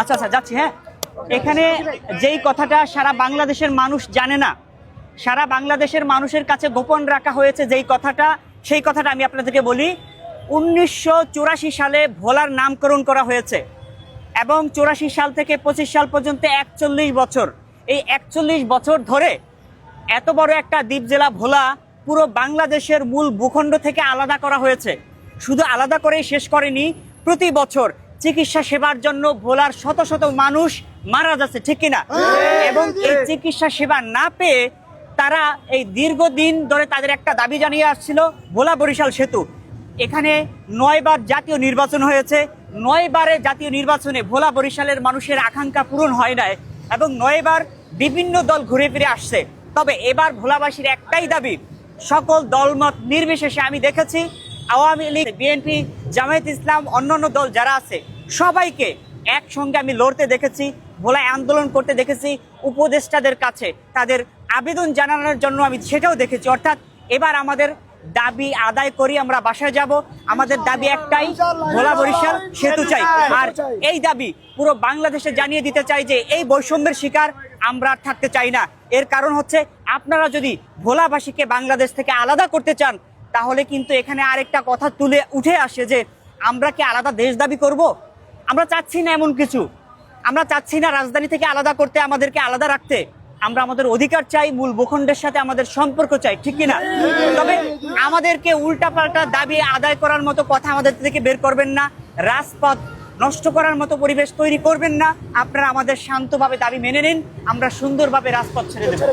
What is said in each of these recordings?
আচ্ছা আচ্ছা যাচ্ছি হ্যাঁ। এখানে যেই কথাটা সারা বাংলাদেশের মানুষ জানে না, সারা বাংলাদেশের মানুষের কাছে গোপন রাখা হয়েছে যেই কথাটা, সেই কথাটা আমি আপনাদেরকে বলি। উনিশশো চুরাশি সালে ভোলার নামকরণ করা হয়েছে এবং চুরাশি সাল থেকে পঁচিশ সাল পর্যন্ত একচল্লিশ বছর, এই একচল্লিশ বছর ধরে এত বড় একটা দ্বীপ জেলা ভোলা পুরো বাংলাদেশের মূল ভূখণ্ড থেকে আলাদা করা হয়েছে। শুধু আলাদা করেই শেষ করেনি প্রতি বছর চিকিৎসা সেবার জন্য ভোলার শত শত মানুষ মারা যাচ্ছে ঠিক কিনা? এবং এই চিকিৎসা সেবা না পেয়ে তারা এই দীর্ঘদিন ধরে তাদের একটা দাবি জানিয়ে আসছিল ভোলা বরিশাল সেতু। এখানে নয়বার জাতীয় নির্বাচন হয়েছে নয়বারে জাতীয় নির্বাচনে ভোলা বরিশালের মানুষের আকাঙ্ক্ষা পূরণ হয় নাই এবং নয়বার বিভিন্ন দল ঘুরে ফিরে আসছে। তবে এবার ভোলাবাসীর একটাই দাবি সকল দলমত নির্বিশেষে আমি দেখেছি আওয়ামী লীগ, বিএনপি, জামায়াত ইসলাম অন্যান্য দল যারা আছে, সবাইকে একসঙ্গে আমি লড়তে দেখেছি, ভোলায় আন্দোলন করতে দেখেছি, উপদেষ্টাদের কাছে তাদের আবেদন জানানোর জন্য আমি সেটাও দেখেছি। অর্থাৎ এবার আমাদের দাবি আদায় করি, আমরা বাসায় যাব। আমাদের দাবি একটাই, ভোলা বরিশাল সেতু চাই। আর এই দাবি পুরো বাংলাদেশে জানিয়ে দিতে চাই যে, এই বৈষম্যের শিকার আমরা থাকতে চাই না। এর কারণ হচ্ছে, আপনারা যদি ভোলাবাসীকে বাংলাদেশ থেকে আলাদা করতে চান তাহলে কিন্তু এখানে আরেকটা কথা তুলে উঠে আসে যে আমরা কি আলাদা দেশ দাবি করব? আমরা চাচ্ছি না এমন কিছু। আমরা চাচ্ছি না রাজধানী থেকে আলাদা করতে, আমাদেরকে আলাদা রাখতে। আমরা আমাদের অধিকার চাই, মূল ভূখণ্ডের সাথে আমাদের সম্পর্ক চাই, ঠিক কিনা? তবে আমাদেরকে উল্টাপাল্টা দাবি আদায় করার মতো কথা আমাদের থেকে বের করবেন না। রাজপথ নষ্ট করার মতো পরিবেশ তৈরি করবেন না। আপনারা আমাদের শান্তভাবে দাবি মেনে নিন। আমরা সুন্দরভাবে রাজপথ ছেড়ে দেবো।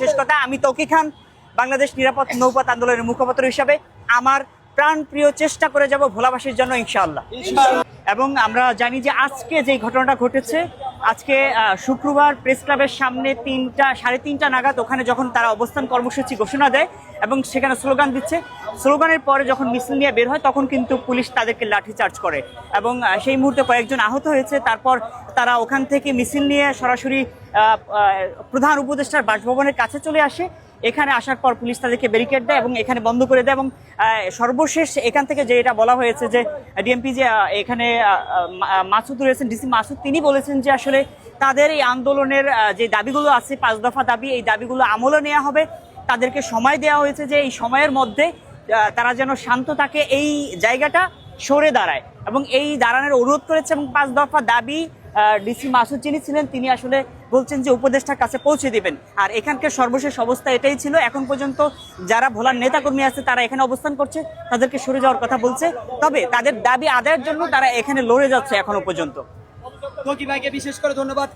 শেষ কথা। আমি তৌকি খান। বাংলাদেশ নিরাপদ নৌপথ আন্দোলনের মুখপাত্র হিসাবে আমার প্রাণপ্রিয় চেষ্টা করে যাব ভোলাবাসীর জন্য ইনশাআল্লাহ। এবং আমরা জানি যে আজকে যে ঘটনাটা ঘটেছে আজকে শুক্রবার প্রেস ক্লাবের সামনে তিনটা সাড়ে তিনটা নাগাদ ওখানে যখন তারা অবস্থান কর্মসূচি ঘোষণা দেয় এবং সেখানে স্লোগান দিচ্ছে স্লোগানের পরে যখন মিছিল নিয়ে বের হয় তখন কিন্তু পুলিশ তাদেরকে লাঠিচার্জ করে এবং সেই মুহূর্তে কয়েকজন আহত হয়েছে তারপর তারা ওখান থেকে মিছিল নিয়ে সরাসরি প্রধান উপদেষ্টার বাসভবনের কাছে চলে আসে এখানে আসার পর পুলিশ তাদেরকে ব্যারিকেড দেয় এবং এখানে বন্ধ করে দেয় এবং সর্বশেষ এখান থেকে যে এটা বলা হয়েছে যে ডিএমপি যে এখানে মাসুদ রয়েছেন ডিসি মাসুদ, তিনি বলেছেন যে আসলে তাদের এই আন্দোলনের যে দাবিগুলো আছে, পাঁচ দফা দাবি, এই দাবিগুলো আমলে নেওয়া হবে। তাদেরকে সময় দেওয়া হয়েছে যে এই সময়ের মধ্যে তারা যেন শান্ত থাকে, এই জায়গাটা সরে দাঁড়ায়। এবং এই দাঁড়ানোর অনুরোধ করেছে এবং পাঁচ দফা দাবি ডিসি মাসুদ যিনি ছিলেন, তিনি আসলে বলছেন যে উপদেষ্টার কাছে পৌঁছে দিবেন। আর এখানকার সর্বশেষ অবস্থা এটাই ছিল। এখন পর্যন্ত যারা ভোলার নেতাকর্মী আছে, তারা এখানে অবস্থান করছে, তাদেরকে সরে যাওয়ার কথা বলছে। তবে তাদের দাবি আদায়ের জন্য তারা এখানে লড়ে যাচ্ছে এখনও পর্যন্ত। বিশেষ করে ধন্যবাদ।